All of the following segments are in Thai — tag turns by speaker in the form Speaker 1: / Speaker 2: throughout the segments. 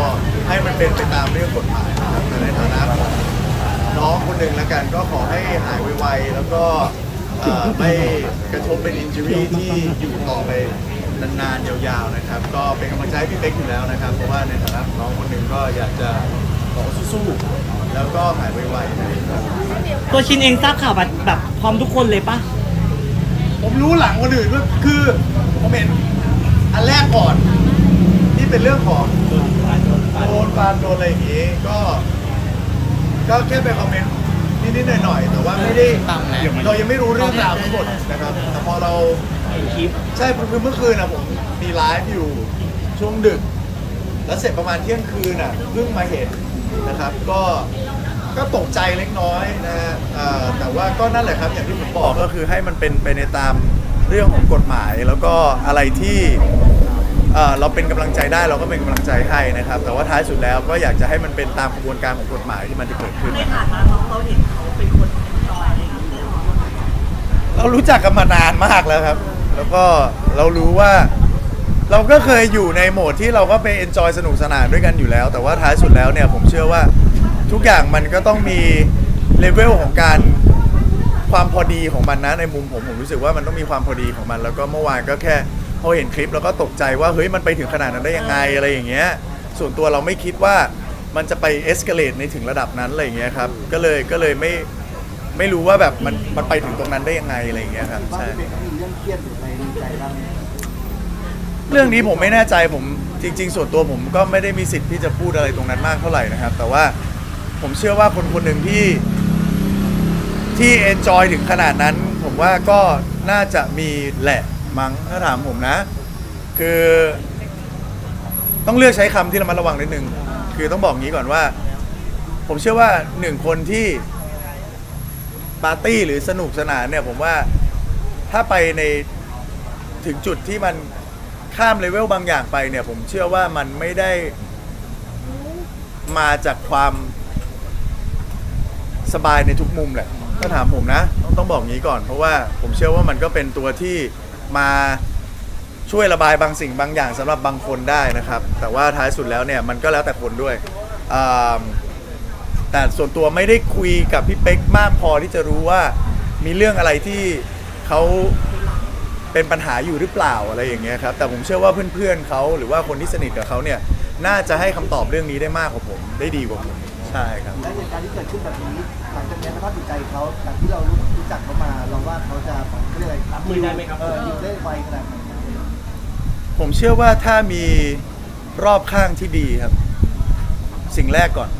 Speaker 1: ก็ให้มันเป็นไปตามเรื่องกฎหมายนะครับแต่ในฐานะของน้องคนหนึ่งแล้วกันก็ขอให้หายไวๆแล้วก็เอ่อไม่กระทบเป็นอินจูรี่ที่อยู่ต่อไปนานๆยาวๆนะครับ ก็เป็นกำลังใจให้พี่เป๊กอยู่แล้วนะครับเพราะว่าในฐานะของน้องคนหนึ่งก็อยากจะขอสู้ๆแล้วก็หายไวๆนะครับ
Speaker 2: ตัวชินเองทราบข่าวแบบแบบพร้อมทุกคนเลยปะ
Speaker 1: ผมรู้หลังคนอื่นว่าคือผมเห็นอันแรกก่อน ที่เป็นเรื่องของโด นปานโดนอะไรอย่างงี้ ก็ ก็แค่ไปคอมเมนต์นิดๆหน่อยๆแต่ว่าไม่ได้เรายังไม่รู้เรื่องราวทั้งหมดนะครับ แต่พอเรา
Speaker 2: เห็นคลิป
Speaker 1: ใช่คือเมื่อคืนนะผมมีไลฟ์อยู่ช่วงดึก แล้วเสร็จประมาณเที่ยงคืนอะเพิ่งมาเห็นนะครับ ก็ก็ตกใจเล็กน้อยนะฮะเอ่อแต่ว่าก็นั่นแหละครับอย่างที่ผมบอกก็คือให้มันเป็นไปในตามเรื่องของกฎหมาย แล้วก็อะไรที่ เอ่อเราเป็นกำลังใจได้เราก็เป็นกำลังใจให้นะครับ แต่ว่าท้ายสุดแล้วก็อยากจะให้มันเป็นตามกระบวนการของกฎหมายที่มันจะเกิดขึ้น
Speaker 2: ในฐานะน้องเราเห็นเขาเป็นคนจอยอะไรอย่างเงี้ย
Speaker 1: เรารู้จักกันมานานมากแล้วครับ แล้วก็เรารู้ว่า เราก็เคยอยู่ในโหมดที่เราก็ไปเอนจอยสนุกสนานด้วยกันอยู่แล้ว แต่ว่าท้ายสุดแล้วเนี่ยผมเชื่อว่าทุกอย่างมันก็ต้องมีเลเวลของการความพอดีของมันนะในมุมผมผมรู้สึกว่ามันต้องมีความพอดีของมัน แล้วก็เมื่อวานก็แค่ พอเห็นคลิปแล้วก็ตกใจว่าเฮ้ยมันไปถึงขนาดนั้นได้ยังไงอะไรอย่างเงี้ย ส่วนตัวเราไม่คิดว่ามันจะไปเอ็กซ์เคเลตในถึงระดับนั้นอะไรอย่างเงี้ยครับก็เลยก็เลยไม่ไม่รู้ว่าแบบมันมันไปถึงตรงนั้นได้ยังไงอะไรอย่างเงี้ยครับ
Speaker 3: ว่า
Speaker 1: ใช่
Speaker 3: พี่เป๊กมีเรื่องเครียดหรืออะไรในใจบ้างไหม
Speaker 1: เรื่องนี้ผมไม่แน่ใจผมจริง ๆ ส่วนตัวผมก็ไม่ได้มีสิทธิ์ที่จะพูดอะไรตรงนั้นมากเท่าไหร่นะครับ แต่ว่าผมเชื่อว่าคนคนหนึ่งที่ที่เอนจอยถึงขนาดนั้น ผมว่าก็น่าจะมีแหละ มั้งถ้าถามผมนะ คือ ต้องเลือกใช้คำที่ระมัดระวังนิดนึงคือต้องบอกงี้ก่อนว่า ผมเชื่อว่าหนึ่งคนที่ปาร์ตี้หรือสนุกสนานเนี่ย ผมว่าถ้าไปในถึงจุดที่มันข้ามเลเวลบางอย่างไปเนี่ย ผมเชื่อว่ามันไม่ได้มาจากความสบายในทุกมุมแหละถ้าถามผมนะ ต้องต้องบอกงี้ก่อน เพราะว่าผมเชื่อว่ามันก็เป็นตัวที่ มาช่วยระบายบางสิ่งบางอย่างสำหรับบางคนได้นะครับ แต่ว่าท้ายสุดแล้วเนี่ยมันก็แล้วแต่คนด้วยอ่าแต่ส่วนตัวไม่ได้คุยกับพี่เป๊กมากพอที่จะรู้ว่ามีเรื่องอะไรที่เขาเป็นปัญหาอยู่หรือเปล่าอะไรอย่างเงี้ยครับแต่ผมเชื่อว่าเพื่อนๆเขาหรือว่าคนที่สนิทกับเขาเนี่ย น่าจะให้คำตอบเรื่องนี้ได้มากกว่าผม ได้ดีกว่าผม ใช่ครับ
Speaker 3: และเหตุการณ์ที่เกิดขึ้นแบบนี้หลังจากนี้สภาพจิตใจเขาจากที่เรารู้รู้จักเขามาเราว่าเขาจะเขาเรียกอะไรรับมือได้ไหมครับ เอออยู่ได้ไวขนาดไหน
Speaker 1: ผมเชื่อว่าถ้ามีรอบข้างที่ดีครับ สิ่งแรกก่อน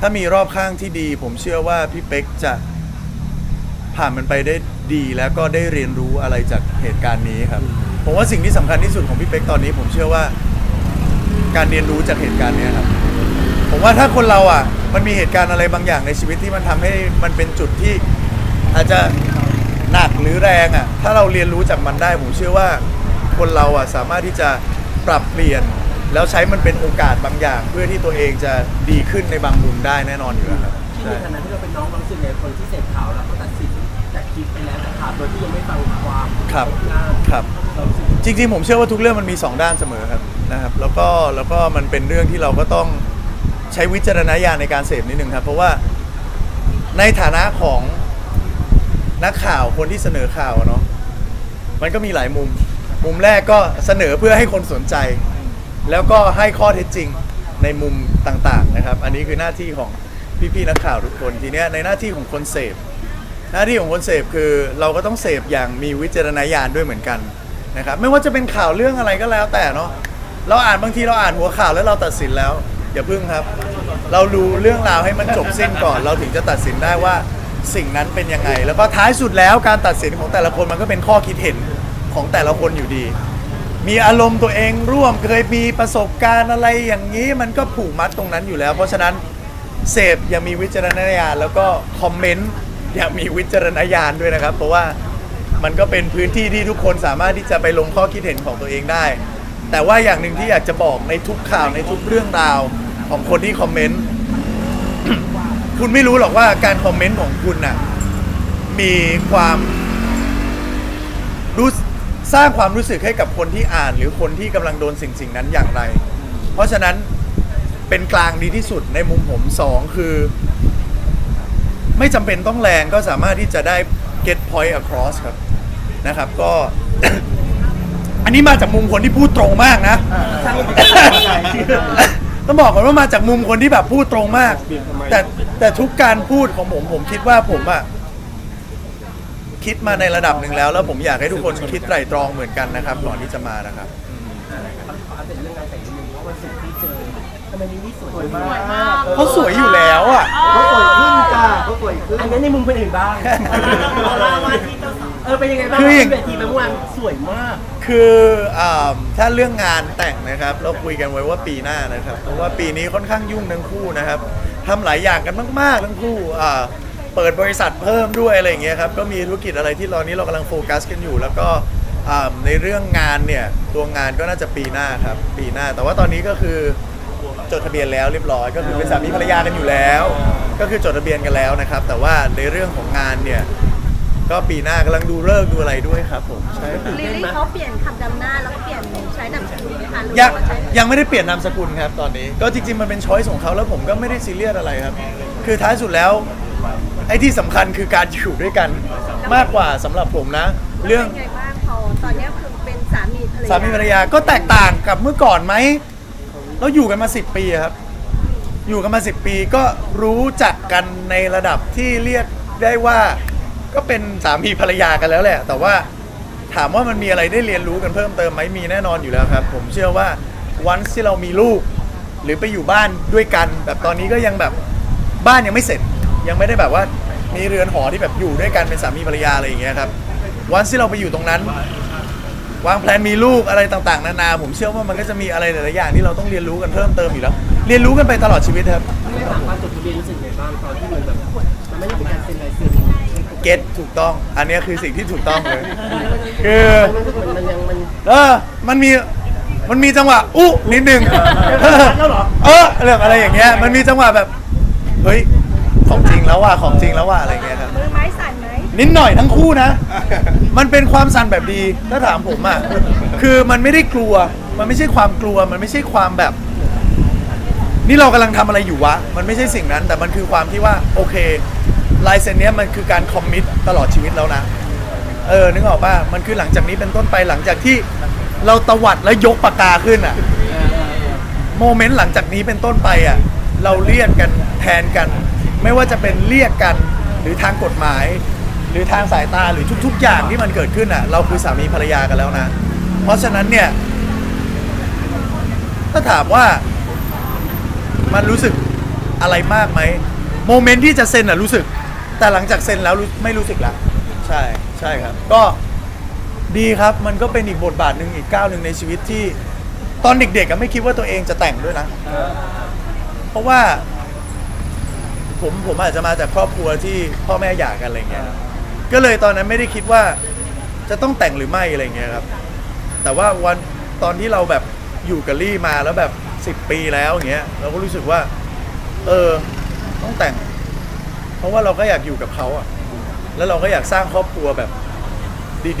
Speaker 1: ถ้ามีรอบข้างที่ดี ผมเชื่อว่าพี่เป๊กจะผ่านมันไปได้ดีแล้วก็ได้เรียนรู้อะไรจากเหตุการณ์นี้ครับ ผมว่าสิ่งที่สำคัญที่สุดของพี่เป๊กตอนนี้ ผมเชื่อว่า การเรียนรู้จากเหตุการณ์เนี้ยครับ ผมว่าถ้าคนเราอะ มันมีเหตุการณ์อะไรบางอย่างในชีวิตที่มันทำให้มันเป็นจุดที่อาจจะหนักหรือแรงอะ ถ้าเราเรียนรู้จากมันได้ ผมเชื่อว่าคนเราอะสามารถที่จะปรับเปลี่ยน แล้วใช้มันเป็นโอกาสบางอย่าง เพื่อที่ตัวเองจะดีขึ้นในบางมุมได้แน่นอนอยู่แล้วครับ
Speaker 4: ที่
Speaker 1: ใช่
Speaker 4: ในฐานะที่เราเป็นน้องเรารู้สึกในคนที่เสพข่าวแล้วก็ตัดสินจากคลิปไปแล้วจากข่าวโดยที่ยังไม่ฟังความ
Speaker 1: ครับ
Speaker 4: หน้า
Speaker 1: ครับ
Speaker 4: เรารู้สึก
Speaker 1: จริงๆ ผมเชื่อว่าทุกเรื่องมันมีสองด้านเสมอครับ นะครับแล้วก็แล้วก็มันเป็นเรื่องที่เราก็ต้องใช้วิจารณญาณในการเสพนิดนึงครับ เพราะว่าในฐานะของนักข่าวคนที่เสนอข่าวอะเนาะมันก็มีหลายมุม มุมแรกก็เสนอเพื่อให้คนสนใจ แล้วก็ให้ข้อเท็จจริงในมุมต่างๆนะครับ อันนี้คือหน้าที่ของพี่ๆนักข่าวทุกคนทีเนี้ยในหน้าที่ของคนเสพหน้าที่ของคนเสพคือเราก็ต้องเสพอย่างมีวิจารณญาณด้วยเหมือนกันนะครับ ไม่ว่าจะเป็นข่าวเรื่องอะไรก็แล้วแต่เนาะ เราอ่านบางทีเราอ่านหัวข่าวแล้วเราตัดสินแล้วอย่าพึ่งครับ เราดูเรื่องราวให้มันจบสิ้นก่อน เราถึงจะตัดสินได้ว่าสิ่งนั้นเป็นยังไง แล้วก็ท้ายสุดแล้วการตัดสินของแต่ละคนมันก็เป็นข้อคิดเห็นของแต่ละคนอยู่ดี มีอารมณ์ตัวเองร่วมเคยมีประสบการณ์อะไรอย่างนี้มันก็ผูกมัดตรงนั้นอยู่แล้ว เพราะฉะนั้นเสพอย่ามีวิจารณญาณแล้วก็คอมเมนต์อย่ามีวิจารณญาณด้วยนะครับ เพราะว่ามันก็เป็นพื้นที่ที่ทุกคนสามารถที่จะไปลงข้อคิดเห็นของตัวเองได้ แต่ว่าอย่างหนึ่งที่อยากจะบอกในทุกข่าวในทุกเรื่องราวของคนที่คอมเมนต์ คุณไม่รู้หรอกว่าการคอมเมนต์ของคุณน่ะมีความรู้สร้างความรู้สึกให้กับคนที่อ่าน หรือคนที่กำลังโดนสิ่งสิ่งนั้นอย่างไร เพราะฉะนั้นเป็นกลางดีที่สุดในมุมผมสองคือ ไม่จำเป็นต้องแรงก็สามารถที่จะได้ get point across ครับนะครับก็ อันนี้มาจากมุมคนที่พูดตรงมากนะ ต้องบอกก่อนว่ามาจากมุมคนที่แบบพูดตรงมาก แต่แต่ทุกการพูดของผมผมคิดว่าผมอะคิดมาในระดับหนึ่งแล้ว แล้วผมอยากให้ทุกคนคิดไตร่ตรองเหมือนกันนะครับก่อนที่จะมานะครับ
Speaker 4: เรื่องงานแต่งนิดนึงว่าวันศุกร์ที่เจอทำไมมินนี่สวยมาก
Speaker 2: มาก
Speaker 1: เขาสวยอยู่แล้วอะ
Speaker 3: เขาสวยขึ้นจ้าเขาสวยขึ้น
Speaker 4: อันนั้นในมุมคนอื่นบ้างเออเป็นยังไงบ้าง
Speaker 1: คืออย่าง
Speaker 4: ที่เวทีเมื่อวานสวยมาก
Speaker 1: คืออ่าถ้าเรื่องงานแต่งนะครับ เราคุยกันไว้ว่าปีหน้านะครับ เพราะว่าปีนี้ค่อนข้างยุ่งทั้งคู่นะครับทำหลายอย่างกันมาก ๆ ทั้งคู่อ่าเปิดบริษัทเพิ่มด้วยอะไรอย่างเงี้ยครับ ก็มีธุรกิจอะไรที่ตอนนี้เรากำลังโฟกัสกันอยู่ แล้วก็อ่าในเรื่องงานเนี่ยตัวงานก็น่าจะปีหน้าครับ ปีหน้า แต่ว่าตอนนี้ก็คือจดทะเบียนแล้วเรียบร้อย ก็คือเป็นสามีภรรยากันอยู่แล้ว ก็คือจดทะเบียนกันแล้วนะครับ แต่ว่าในเรื่องของงานเนี่ย ก็ปีหน้ากำลังดูเลิกษ์ดูอะไรด้วยครับผมใช่ครับ
Speaker 5: ลิลลี่เขาเปลี่ยนคำดำหน้าแล้วก็เปลี่ยนใช้นามสกุลไหมคะหรือ
Speaker 1: ยัง
Speaker 5: ว่าใช้
Speaker 1: ยังไม่ได้เปลี่ยนนามสกุลครับตอนนี้ ก็จริงๆมันเป็นช้อยส์ของเขาแล้วผมก็ไม่ได้ซีเรียสอะไรครับ คือท้ายสุดแล้ว ไอ้ที่สำคัญคือการอยู่ด้วยกันมากกว่าสำหรับผมนะ เรื่อง
Speaker 5: เป็นไงบ้างพอตอนนี้คือเป็นสามีภรรยา
Speaker 1: สามีภรรยาก็แตกต่างกับเมื่อก่อนไหม เราอยู่กันมา 10 ปีอะครับ อยู่กันมา 10 ปีก็รู้จักกันในระดับที่เรียกได้ว่า ก็เป็นสามีภรรยากันแล้วแหละ แต่ว่าถามว่ามันมีอะไรได้เรียนรู้กันเพิ่มเติมไหมมีแน่นอนอยู่แล้วครับ ผมเชื่อว่าวันที่เรามีลูก หรือไปอยู่บ้านด้วยกัน แบบตอนนี้ก็ยังแบบบ้านยังไม่เสร็จ ยังไม่ได้แบบว่ามีเรือนหอที่แบบอยู่ด้วยกันเป็นสามีภรรยาอะไรอย่างเงี้ยครับวันที่เราไปอยู่ตรงนั้น วางแผนมีลูกอะไรต่างๆ นานา ผมเชื่อว่ามันก็จะมีอะไรหลายๆอย่างที่เราต้องเรียนรู้กันเพิ่มเติมอยู่แล้ว เรียนรู้กันไปตลอดชีวิตครับ
Speaker 4: ไม่ถามว่าจดทะเบียนรู้สึกไงบ้างตอนที่มันแบบมันไม่ได้เป็นการเซ็นลายเซ็น
Speaker 1: เก็ตถูกต้อง อันเนี้ยคือสิ่งที่ถูกต้องเลย คือ
Speaker 4: มันรู้สึกมันมันยังมัน
Speaker 1: เออ มันมี มันมีจังหวะอุ๊นิดนึง
Speaker 4: เออแล้วเหรอ
Speaker 1: เออเรื่องอะไรอย่างเงี้ย มันมีจังหวะแบบ เฮ้ย ของจริงแล้วว่ะ ของจริงแล้วว่ะ อะไรอย่างเงี้ยครับ
Speaker 5: มือไม้สั่นไหม
Speaker 1: นิดหน่อยทั้งคู่นะ มันเป็นความสั่นแบบดี ถ้าถามผมอะ คือมันไม่ได้กลัว มันไม่ใช่ความกลัว มันไม่ใช่ความแบบ นี่เรากำลังทำอะไรอยู่วะ มันไม่ใช่สิ่งนั้น แต่มันคือความที่ว่า โอเค ลายเซ็นเนี้ยมันคือการคอมมิตตลอดชีวิตแล้วนะ เออ นึกออกป่ะ มันคือหลังจากนี้เป็นต้นไปหลังจากที่เราตวัดแล้วยกปากกาขึ้นอะ โมเมนต์หลังจากนี้เป็นต้นไปอะ เราเรียกกันแทนกัน ไม่ว่าจะเป็นเรียกกัน หรือทางกฎหมาย หรือทางสายตาหรือทุก ๆ อย่างที่มันเกิดขึ้นอะ เราคือสามีภรรยากันแล้วนะ เพราะฉะนั้นเนี่ย ถ้าถามว่ามันรู้สึกอะไรมากไหมโมเมนต์ที่จะเซ็นอะรู้สึก แต่หลังจากเซ็นแล้วรู้ไม่รู้สึกละใช่ใช่ครับ ก็ดีครับมันก็เป็นอีกบทบาทหนึ่งอีกก้าวหนึ่งในชีวิตที่ตอนเด็กๆก็ไม่คิดว่าตัวเองจะแต่งด้วยนะ เพราะว่าผมผมอาจจะมาจากครอบครัวที่พ่อแม่หย่ากันอะไรเงี้ยครับก็เลยตอนนั้นไม่ได้คิดว่าจะต้องแต่งหรือไม่อะไรเงี้ยครับ แต่ว่าวันตอนที่เราแบบอยู่กับลี่มาแล้วแบบสิบปีแล้วอย่างเงี้ยเราก็รู้สึกว่า เออ ต้องแต่ง เพราะว่าเราก็อยากอยู่กับเขาอะ แล้วเราก็อยากสร้างครอบครัวแบบ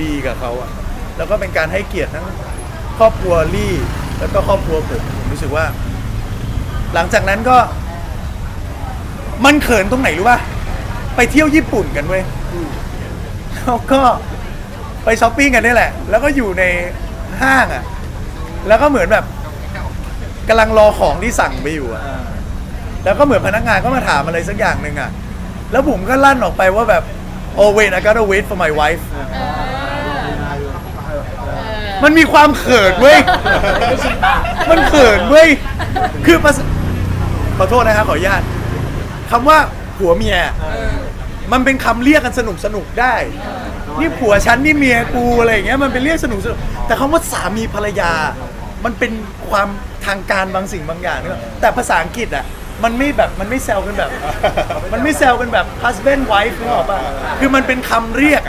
Speaker 1: ดีๆ กับเขาอะ แล้วก็เป็นการให้เกียรติทั้งครอบครัวลี่ แล้วก็ครอบครัวผมผมรู้สึกว่า หลังจากนั้นก็ มันเขินตรงไหนรู้ป่ะไปเที่ยวญี่ปุ่นกันเว้ยแล้วก็ไปช้อปปิ้งกันนี่แหละ แล้วก็อยู่ในห้างอะ แล้วก็เหมือนแบบกำลังรอของที่สั่งไปอยู่อะ แล้วก็เหมือนพนักงานก็มาถามอะไรสักอย่างหนึ่งอะ แล้วผมก็ลั่นออกไปว่าแบบ oh wait I gotta wait for my wife มันมีความเขินเว้ย มันเขินเว้ย คือภาษาขอโทษนะครับขออนุญาตคำว่าผัวเมีย มันเป็นคำเรียกกันสนุกสนุกได้ นี่ผัวฉันนี่เมียกูอะไรอย่างเงี้ยมันเป็นเรียกสนุกสนุก แต่คำว่าสามีภรรยา มันเป็นความทางการบางสิ่งบางอย่างเนี่ยแต่ภาษาอังกฤษอะ มันไม่แบบมันไม่แซวกันแบบ มันไม่แซวกันแบบ husband wife นึกออกป่ะคือมันเป็นคำเรียก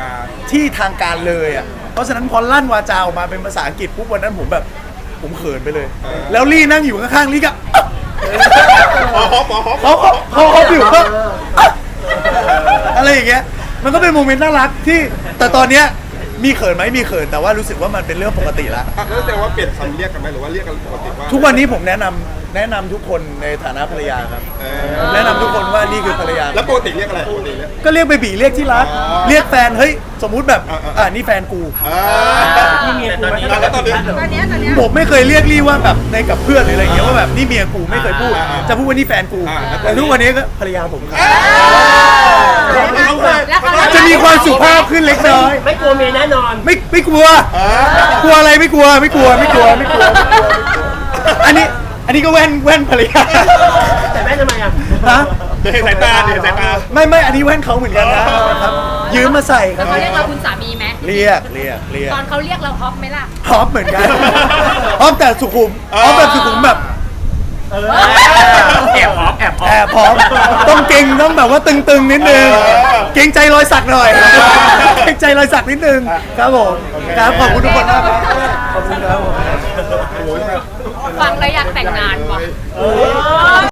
Speaker 1: ที่ทางการเลยอะเพราะฉะนั้นพอลั่นวาจาออกมาเป็นภาษาอังกฤษปุ๊บวันนั้นผมแบบผมเขินไปเลย แล้วลี่นั่งอยู่ข้างๆลี่ก็
Speaker 6: หมอฮอปหมอฮอป
Speaker 1: เขาเขาเขาเขาอยู่ก็อะอะไรอย่างเงี้ยมันก็เป็นโมเมนต์น่ารักที่แต่ตอนเนี้ยมีเขินไหมมีเขินแต่ว่ารู้สึกว่ามันเป็นเรื่องปกติละ
Speaker 6: แล้วแสดงว่าเปลี่ยนคำเรียกกันไหมหรือว่าเรียกกันปกติว่า
Speaker 1: ทุกวันนี้ผมแนะนำ แนะนำทุกคนในฐานะภรรยาครับ
Speaker 6: เอ
Speaker 1: ผมแนะนำทุกคนว่านี่คือภรรยา
Speaker 6: แล้วปกติเรียกอะไรปกติเรียก
Speaker 1: ก็เรียกเบบีเรียกที่รัก
Speaker 6: อ๋อ
Speaker 1: เรียกแฟนเฮ้ยสมมุติแบบ
Speaker 6: อ่าอ่า
Speaker 1: อ่านี่แฟนกู
Speaker 6: อ่า
Speaker 4: นี่เมียกูไหม
Speaker 6: แล้วตอนนี้
Speaker 5: ตอนเนี้ยตอนเนี้ย
Speaker 1: ผมไม่เคยเรียกลี่ว่าแบบในกับเพื่อนหรืออะไรอย่างเงี้ยว่าแบบนี่เมียกูไม่เคยพูด
Speaker 6: อ่าอ่า
Speaker 1: จะพูดว่านี่แฟนกู
Speaker 6: อ่าแล้ว
Speaker 1: แต่ทุกวันนี้ก็ภรรยาผมครับ
Speaker 6: แล้วเขาเคย
Speaker 5: แล้วเขา
Speaker 1: จะมีความสุภาพขึ้นเล็กน้อย
Speaker 4: ไม่กลัวเมียแน่นอน
Speaker 1: ไม่ไม่กลัว
Speaker 6: อ่าก
Speaker 1: ลัวอะไรไม่กลัวไม่กลัวไม่กลัวไม่กลัวไม่กลัว อันนี้ อันนี้ก็แว่นแว่นภรรยา
Speaker 4: แต่แม่ทำไมอะ
Speaker 1: ฮะ
Speaker 6: จะเห็นสายตาเห็นสายตา
Speaker 1: ไม่ไม่อันนี้แว่นเขาเหมือนกันนะครับยืมมาใส่ค
Speaker 7: แล้
Speaker 1: รั
Speaker 7: ว
Speaker 1: บ
Speaker 7: เขาเรียกเราคุณสามีไหม
Speaker 1: เรียกเรียกเรียก
Speaker 7: ตอนเขาเรียกเราฮอปไหมล่ะ
Speaker 1: ฮอปเหมือนกันฮอปแต่สุขุมฮอปแบบสุขุมแบบ
Speaker 4: แอบหอมแอบหอม
Speaker 1: แอบพร้อมต้องเก่งต้องแบบว่าตึงๆนิดนึง
Speaker 6: เออ
Speaker 1: เก่งใจรอยสักหน่อยเก่งใจรอยสักนิดนึงครับผมครับขอบคุณทุกคนมากครับขอบคุณครับผม
Speaker 7: ฟังแล้วอยากแต่งงานว่ะ